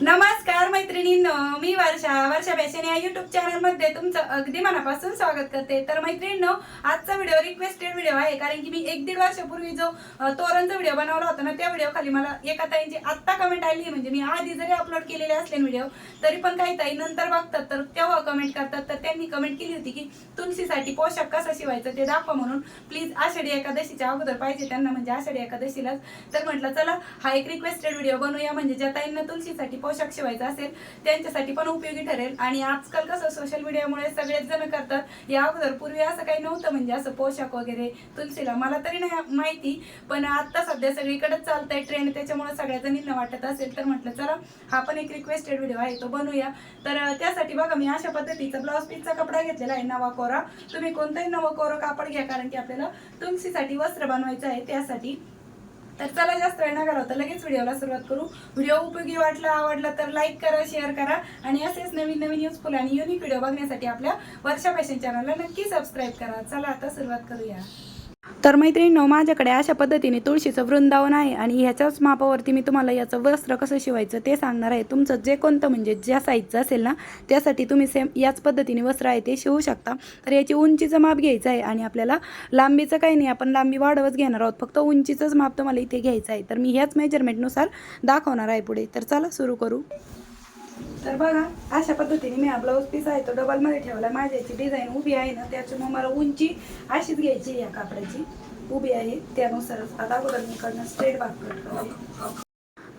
नमस्कार मैत्रिणींनो मी वर्षा. वर्षा फॅशन या युट्यूब चॅनलमध्ये तुमचं अगदी मनापासून स्वागत करते. तर मैत्रिणींनो आजचा व्हिडिओ रिक्वेस्टेड व्हिडिओ आहे कारण की मी एक दीड वर्षापूर्वी जो तोरणचा व्हिडिओ बनवला होता ना त्या व्हिडिओ खाली मला एका ताईंची आत्ता कमेंट आली म्हणजे मी आधी जरी अपलोड केलेले असले व्हिडिओ तरी पण काही ताई नंतर बघतात तर तेव्हा कमेंट करतात. तर त्यांनी कमेंट केली होती की तुलसीसाठी पोशाख कसा शिवायचा ते दाखवा म्हणून. प्लीज आषाढी एकादशीच्या अगोदर पाहिजे त्यांना म्हणजे आषाढी एकादशीलाच. तर म्हटलं चला हा एक रिक्वेस्टेड व्हिडिओ बनवूया. म्हणजे ज्या ताईंना तुलसीसाठी पोशाख शिवायचा असेल त्यांच्यासाठी पण उपयोगी ठरेल. आणि आजकाल कसं सोशल मीडियामुळे सगळेच जण करतात. या अगोदर पूर्वी असं काही नव्हतं म्हणजे असं पोशाख वगैरे तुलसीला मला तरी नाही माहिती. पण आता सध्या सगळीकडेच आहे ट्रेंड त्याच्यामुळे सगळ्या जणींना वाटत असेल तर म्हटलं चला हा पण एक रिक्वेस्टेड व्हिडिओ आहे तो बनवूया. तर त्यासाठी बघा मी अशा पद्धतीचा ब्लाऊज पीसचा कपडा घेतलेला आहे नवा कोरा. तुम्ही कोणताही नवा कोरं कापड घ्या कारण की आपल्याला तुलसीसाठी वस्त्र बनवायचं आहे त्यासाठी. तर चला जास्त वेळ न घालवता लगेच व्हिडिओला सुरुवात करू. व्हिडिओ उपयोगी वाटला आवडला तर लाईक करा शेअर करा. आणि असेच नवीन नवीन युजफुल आणि युनिक व्हिडिओ बघण्यासाठी आपल्या वर्षा फॅशन चॅनलला नक्की सबस्क्राईब करा. चला आता सुरुवात करूया. तर मैत्रिणींनो माझ्याकडे अशा पद्धतीने तुळशीचं वृंदावन आहे आणि ह्याच्याच मापावरती मी तुम्हाला याचं वस्त्र कसं शिवायचं ते सांगणार आहे. तुमचं जे कोणतं म्हणजे ज्या साईजचं असेल ना त्यासाठी तुम्ही सेम याच पद्धतीने वस्त्र आहे ते शिवू शकता. तर याची उंचीचं माप घ्यायचं आहे आणि आपल्याला लांबीचं काही नाही आपण लांबी वाढवच घेणार आहोत. फक्त उंचीचंच माप तुम्हाला इथे घ्यायचं आहे. तर मी ह्याच मेजरमेंटनुसार दाखवणार आहे पुढे. तर चला सुरू करू. तर बघा अशा पद्धतीने मी हा ब्लाऊज पीस आहे तो डबलमध्ये ठेवला माझ्या याची डिझाईन उभी आहे ना त्याच्यामुळे मला उंची अशीच घ्यायची या कापडाची. उभी आहे त्यानुसारच. आता अगोदर मी कडनं स्ट्रेट भाग करतो.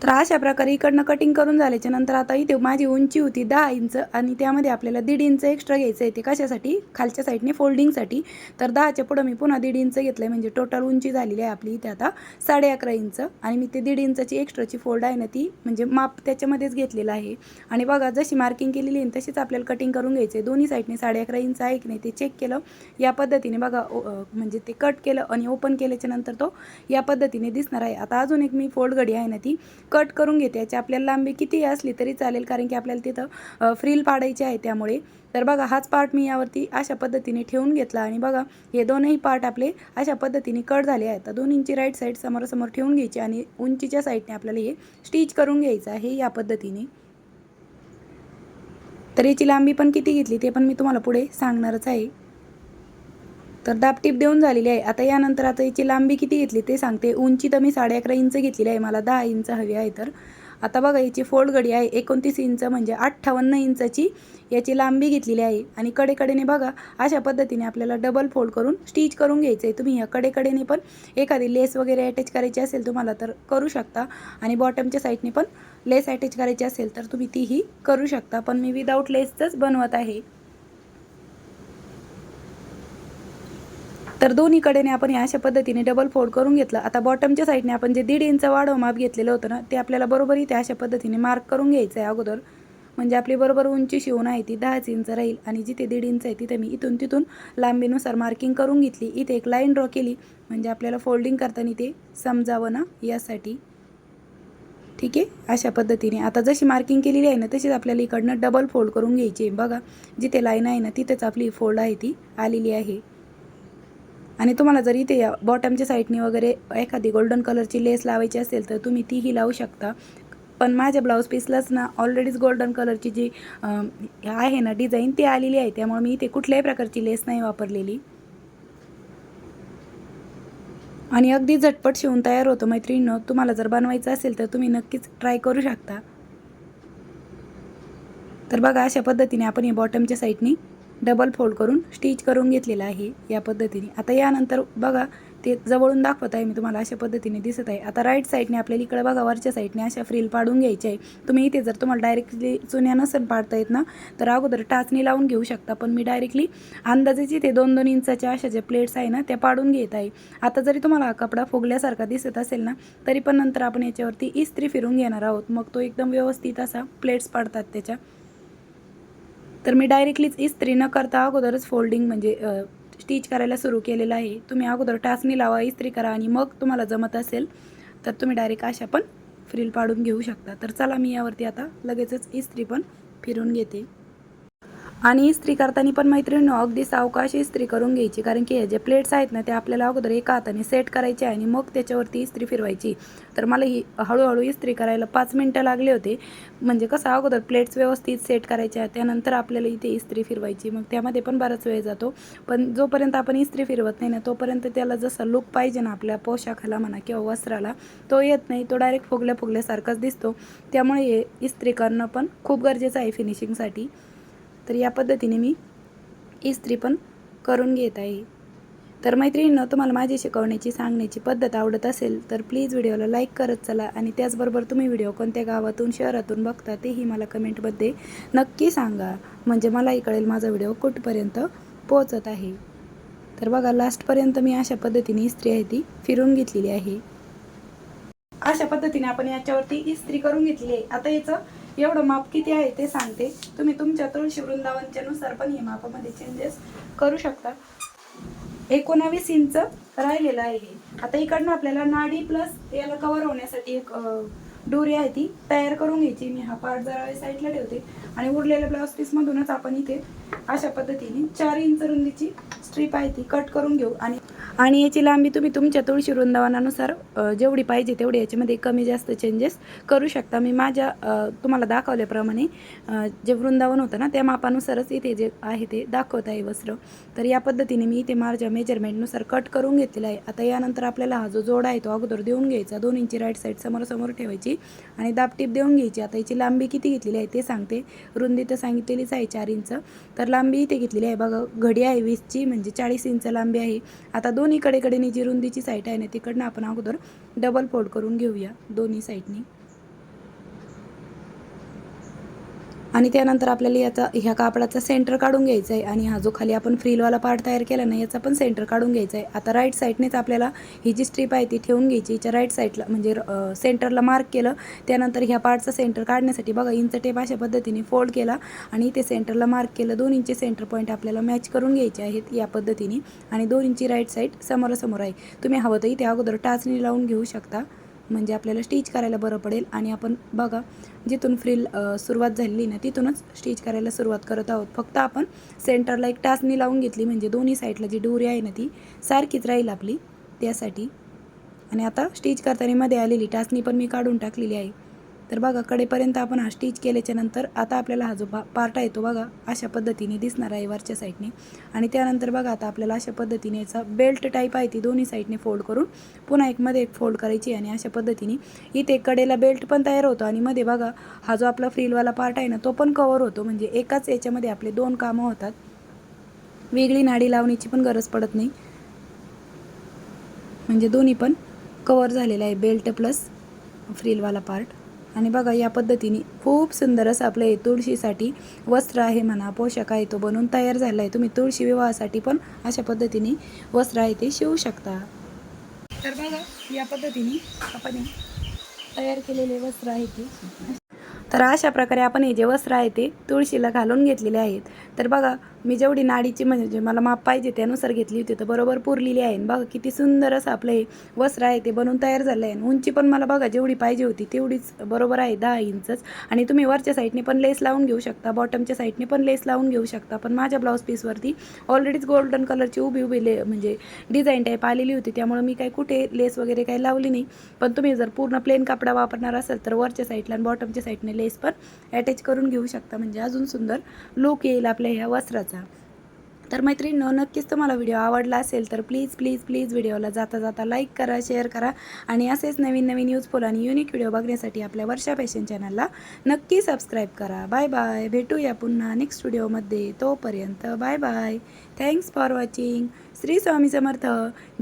तर अशा प्रकारे इकडनं कटिंग करून झाल्याच्यानंतर आता इथे माझी उंची होती दहा इंच आणि त्यामध्ये आपल्याला दीड इंच एक्स्ट्रा घ्यायचं आहे ते कशासाठी? खालच्या साईडने फोल्डिंगसाठी तर दहाच्या पुढं मी पुन्हा दीड इंच घेतलं आहे म्हणजे टोटल उंची झालेली आहे आपली इथे आता साडे अकरा इंच. आणि मी ते दीड इंचाची एक्स्ट्राची फोल्ड आहे ना ती म्हणजे माप त्याच्यामध्येच घेतलेलं आहे. आणि बघा जशी मार्किंग केलेली आहे तशीच आपल्याला कटिंग करून घ्यायचं आहे. दोन्ही साईडने साडे अकरा इंच आहे की नाही ते चेक केलं. या पद्धतीने बघा ओ- म्हणजे ते कट केलं आणि ओपन केल्याच्यानंतर तो या पद्धतीने दिसणार आहे. आता अजून एक मी फोल्ड घडी आहे ना ती कट करून घेते. याची आपल्याला लांबी किती असली तरी चालेल कारण की आपल्याला तिथं फ्रील पाडायची आहे त्यामुळे. तर बघा हाच पार्ट मी यावरती अशा पद्धतीने ठेवून घेतला आणि बघा हे दोनही पार्ट आपले अशा पद्धतीने कट झाले आहेत. तर दोन इंची राईट साईड समोरासमोर ठेवून घ्यायची आणि उंचीच्या साईडने आपल्याला हे स्टिच करून घ्यायचं आहे या पद्धतीने. तर याची लांबी पण किती घेतली ते पण मी तुम्हाला पुढे सांगणारच आहे. तर दाबटीप देऊन झालेली आहे. आता यानंतर आता याची लांबी किती घेतली ते सांगते. उंची तर मी साडे अकरा इंच घेतलेली आहे. मला दहा इंच हवी आहे तर. आता बघा याची फोल्ड गडी आहे. एकोणतीस इंच म्हणजे अठ्ठावन्न इंचाची याची लांबी घेतलेली आहे. आणि कडेकडेने बघा अशा पद्धतीने आपल्याला डबल फोल्ड करून स्टिच करून घ्यायचं आहे तुम्ही या कडेकडेने पण एखादी लेस वगैरे अटॅच करायची असेल तुम्हाला तर करू शकता. आणि बॉटमच्या साईडने पण लेस अटॅच करायची असेल तर तुम्ही तीही करू शकता. पण मी विदाऊट लेसचंच बनवत आहे. तर दोन्हीकडेने आपण या अशा पद्धतीने डबल फोल्ड करून घेतलं. आता बॉटमच्या साईडने आपण जे दीड इंच वाढव माप घेतलेलं होतं ना ते आपल्याला बरोबर इथे अशा पद्धतीने मार्क करून घ्यायचं आहे अगोदर. म्हणजे आपली बरोबर उंची शिवून आहे ती दहाच इंच राहील आणि जिथे दीड इंच आहे तिथे मी इथून तिथून लांबीनुसार मार्किंग करून घेतली. इथे एक लाईन ड्रॉ केली. म्हणजे आपल्याला फोल्डिंग करताना ते समजावं ना यासाठी. ठीक आहे? अशा पद्धतीने. आता जशी मार्किंग केलेली आहे ना तशीच आपल्याला इकडनं डबल फोल्ड करून घ्यायची आहे. बघा जिथे लाईन आहे ना तिथेच आपली फोल्ड आहे ती आलेली आहे. आणि तुम्हाला जर इथे या बॉटमच्या साईडनी वगैरे एखादी गोल्डन कलरची लेस लावायची असेल तर तुम्ही तीही लावू शकता. पण माझ्या ब्लाऊज पीसलाच ना ऑलरेडीच गोल्डन कलरची जी आहे ना डिझाईन ती आलेली आहे. त्यामुळे मी इथे कुठल्याही प्रकारची लेस नाही वापरलेली. आणि अगदी झटपट शिवून तयार होतो मैत्रिणीनं. तुम्हाला जर बनवायचं असेल तर तुम्ही नक्कीच ट्राय करू शकता. तर बघा अशा पद्धतीने आपण या बॉटमच्या साईडनी डबल फोल्ड करून स्टिच करून घेतलेलं आहे या पद्धतीने. आता यानंतर बघा ते जवळून दाखवत आहे मी तुम्हाला अशा पद्धतीने दिसत आहे. आता राईट साईडने आपल्याला इकडे बघा वरच्या साईडने अशा फ्रील पाडून घ्यायची आहे. तुम्ही इथे जर तुम्हाला डायरेक्टली चुन्या नसेल पाडता येत ना तर अगोदर टाचणी लावून घेऊ शकता. पण मी डायरेक्टली अंदाजेच इथे दोन दोन इंचाच्या अशा ज्या प्लेट्स आहे ना त्या पाडून घेत आहे. आता जरी तुम्हाला हा कपडा फुगल्यासारखा दिसत असेल ना तरी पण नंतर आपण याच्यावरती इस्त्री फिरून घेणार आहोत. मग तो एकदम व्यवस्थित असा प्लेट्स पाडतात त्याच्या. तर मी डायरेक्टलीच इस्त्री न करता अगोदरच फोल्डिंग म्हणजे स्टिच करायला सुरू केलेलं आहे. तुम्ही अगोदर टाचणी लावा इस्त्री करा आणि मग तुम्हाला जमत असेल तर तुम्ही डायरेक्ट अशा पण फ्रील पाडून घेऊ शकता. तर चला मी यावरती आता लगेचच इस्त्री पण फिरून घेते. आणि इस्त्री करताना पण मैत्रिणींनो अगदी सावकाश इस्त्री करून घ्यायची. कारण की हे जे प्लेट्स आहेत ना ते आपल्याला अगोदर एका हाताने सेट करायचे आणि मग त्याच्यावरती इस्त्री फिरवायची. तर मला ही हळूहळू इस्त्री करायला पाच मिनटं लागले होते. म्हणजे कसं अगोदर प्लेट्स व्यवस्थित सेट करायच्या त्यानंतर आपल्याला इथे इस्त्री फिरवायची. मग त्यामध्ये पण बराच वेळ जातो. पण जोपर्यंत आपण इस्त्री फिरवत नाही ना तोपर्यंत त्याला जसा लुक पाहिजे ना आपल्या पोशाखाला म्हणा किंवा वस्त्राला तो येत नाही. तो डायरेक्ट फुगल्या फुगल्यासारखाच दिसतो. त्यामुळे हे इस्त्री करणं पण खूप गरजेचं आहे फिनिशिंगसाठी तर या पद्धतीने मी इस्त्री पण करून घेत आहे. तर मैत्रिणींनो तुम्हाला माझी शिकवण्याची सांगण्याची पद्धत आवडत असेल तर प्लीज व्हिडिओला लाईक करत चला आणि त्याचबरोबर तुम्ही व्हिडिओ कोणत्या गावातून शहरातून बघता तेही मला कमेंटमध्ये नक्की सांगा. म्हणजे मलाही कळेल माझा व्हिडिओ कुठपर्यंत पोहोचत आहे. तर बघा लास्टपर्यंत मी अशा पद्धतीने इस्त्री आहे ती फिरून घेतलेली आहे. अशा पद्धतीने आपण याच्यावरती इस्त्री करून घेतली आहे. आता याचं एवढं माप किती आहे ते सांगते. तुम्ही तुमच्या तुळशी वृंदावनच्या नुसार पण हे मापामध्ये चेंजेस करू शकता. एकोणावीस इंच राहिलेलं आहे हे. आता इकडनं आपल्याला नाडी प्लस याला कवर होण्यासाठी एक डोरी आहे ती तयार करून घ्यायची. मी हा पार्ट जरा साईडला ठेवते. आणि उरलेल्या ब्लाऊज पीसमधूनच आपण इथे अशा पद्धतीने चार इंच रुंदीची स्ट्रीप आहे ती कट करून घेऊ. आणि आणि याची लांबी तुम्ही तुमच्या तुळशी वृंदावनानुसार जेवढी पाहिजे तेवढी याच्यामध्ये कमी जास्त चेंजेस करू शकता. मी माझ्या तुम्हाला दाखवल्याप्रमाणे जे वृंदावन होतं ना त्या मापानुसारच इथे जे आहे ते दाखवत आहे वस्त्र. तर या पद्धतीने मी इथे माझ्या मेजरमेंटनुसार कट करून घेतलेला आहे. आता यानंतर आपल्याला हा जो जोड आहे तो अगोदर देऊन घ्यायचा. दोन इंची राईट साईड समोरासमोर ठेवायची आणि दाबटीप देऊन घ्यायची. आता याची लांबी किती घेतलेली आहे ते सांगते. रुंदी तर सांगितलेलीच आहे चार इंच. तर लांबी इथे घेतलेली आहे. बघा घडी आहे वीसची म्हणजे चाळीस इंच लांबी आहे. आता दोन्ही कडेनी जी रुंदीची साईट आहे ना तिकडनं आपण अगोदर डबल फोल्ड करून घेऊया दोन्ही साईडनी आणि त्यानंतर आपल्याला याचा ह्या कापडाचा सेंटर काढून घ्यायचा आहे आणि हा जो खाली आपण फ्रीलवाला पार्ट तयार केला ना याचा पण सेंटर काढून घ्यायचा आहे आता राईट साईडनेच आपल्याला ही जी स्ट्रीप आहे ती ठेवून घ्यायची. हिच्या राईट साईडला म्हणजे सेंटरला मार्क केलं. त्यानंतर ह्या पार्टचा सेंटर काढण्यासाठी बघा इंच टेप अशा पद्धतीने फोल्ड केला. आणि ते सेंटरला मार्क केलं. दोन इंची सेंटर पॉईंट आपल्याला मॅच करून घ्यायचे आहेत या पद्धतीने. आणि दोन इंची राईट साईड समोरासमोर आहे. तुम्ही हवं तर इथे अगोदर टाचणी लावून घेऊ शकता. म्हणजे आपल्याला स्टिच करायला बरं पडेल. आणि आपण बघा जिथून फ्रील सुरुवात झालेली ना तिथूनच स्टिच करायला सुरुवात करत आहोत. फक्त आपण सेंटरला एक टाचणी लावून घेतली म्हणजे दोन्ही साईडला जी डोरी आहे ना ती सारखीच राहील आपली त्यासाठी. आणि आता स्टिच करताना मध्ये आलेली टाचणी पण मी काढून टाकलेली आहे. तर बघा कडेपर्यंत आपण हा स्टिच केल्याच्यानंतर आता आपल्याला हा जो पा पार्ट आहे तो बघा अशा पद्धतीने दिसणार आहे वरच्या साईडने आणि त्यानंतर बघा आता आपल्याला अशा पद्धतीने याचा बेल्ट टाईप आहे ती दोन्ही साईडने फोल्ड करून पुन्हा एक मध्ये एक फोल्ड करायची आणि अशा पद्धतीने इथे कडेला बेल्ट पण तयार होतो आणि मध्ये बघा हा जो आपला फ्रीलवाला पार्ट आहे ना तो पण कवर होतो. म्हणजे एकाच याच्यामध्ये आपले दोन कामं होतात. वेगळी नाडी लावण्याची पण गरज पडत नाही. म्हणजे दोन्ही पण कवर झालेला आहे बेल्ट प्लस फ्रीलवाला पार्ट आणि बघा या पद्धतीने खूप सुंदर असं आपलं हे तुळशीसाठी वस्त्र आहे म्हणा पोषाख आहे तो बनवून तयार झाला आहे तुम्ही तुळशी विवाहासाठी पण अशा पद्धतीने वस्त्र आहे ते शिवू शकता. तर बघा या पद्धतीने आपण तयार केलेले वस्त्र आहे ते. तर अशा प्रकारे आपण हे जे वस्त्र आहे ते तुळशीला घालून घेतलेले आहेत. तर बघा मी जेवढी नाडीची म्हणजे मला माप पाहिजे त्यानुसार घेतली होती तर बरोबर पुरलेली आहे. बघा किती सुंदर असं आपलं हे वस्त्र आहे ते बनवून तयार झालं आहे उंची पण मला बघा जेवढी पाहिजे होती तेवढीच बरोबर आहे दहा इंचच. आणि तुम्ही वरच्या साईडने पण लेस लावून घेऊ शकता बॉटमच्या साईडने पण लेस लावून घेऊ शकता. पण माझ्या ब्लाऊज पीसवरती ऑलरेडीच गोल्डन कलरची उभी उभी ले म्हणजे डिझाईन टाईप आलेली होती. त्यामुळे मी काही कुठे लेस वगैरे काही लावली नाही. पण तुम्ही जर पूर्ण प्लेन कपडा वापरणार असाल तर वरच्या साईडला आणि बॉटमच्या साईडने लेस पण अटॅच करून घेऊ शकता. म्हणजे अजून सुंदर लुक येईल आपल्या ह्या वस्त्राचा. तर मैत्रिणींनो नक्कीच तुम्हाला व्हिडिओ आवडला असेल तर प्लीज प्लीज प्लीज व्हिडिओला जाता जाता लाईक करा शेअर करा आणि असेच नवीन नवीन यूजफुल आणि युनिक व्हिडिओ बघण्यासाठी आपल्या वर्षा फॅशन चॅनलला नक्की सबस्क्राईब करा. बाय बाय भेटूया पुन्हा नेक्स्ट व्हिडिओमध्ये तोपर्यंत bye bye thanks for watching Shri Swami Samarth.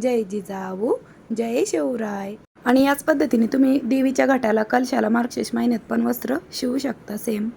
जय जिजाऊ. जय शिवराय. आणि याच पद्धतीने तुम्ही देवीच्या घाटाला कलशाला मार्गशीर्ष महिन्यात पण वस्त्र शिवू शकता. सेम